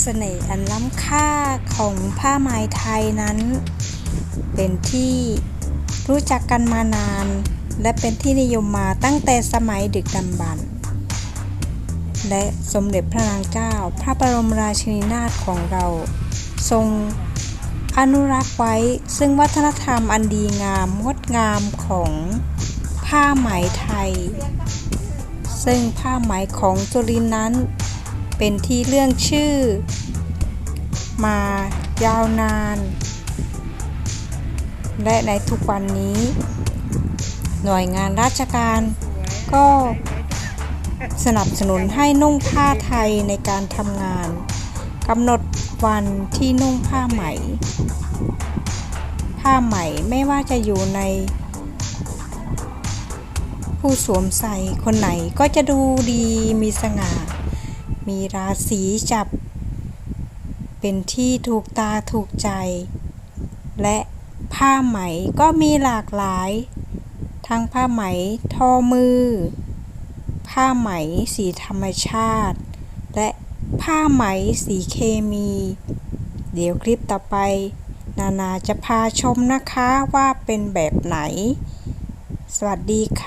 เสน่ห์อันล้ำค่าของผ้าไหมไทยนั้น เป็นที่รู้จักกันมานาน และเป็นที่นิยมมาตั้งแต่สมัยดึกดำบรรพ์และสมเด็จพระนางเจ้า พระบรมราชินีนาถของเรา ทรงอนุรักษ์ไว้ซึ่งวัฒนธรรมอันดีงามงดงามของผ้าไหมไทย ซึ่งผ้าไหมของจุลินนั้น เป็นที่เรื่องชื่อ มายาวนาน และในทุกวันนี้ หน่วยงานราชการก็สนับสนุนให้นุ่งผ้าไทยในการทำงานกำหนดวันที่นุ่งผ้าไหม ผ้าไหมไม่ว่าจะอยู่ใน ผู้สวมใส่คนไหนก็จะดูดีมีสง่า มีราศีจับ เป็นที่ถูกตาถูกใจ และผ้าไหมก็มีหลากหลาย ทั้งผ้าไหมทอมือ ผ้าไหมสีธรรมชาติ และผ้าไหมสีเคมี เดี๋ยวคลิปต่อไป นานาจะพาชมนะคะว่าเป็นแบบไหน สวัสดีค่ะ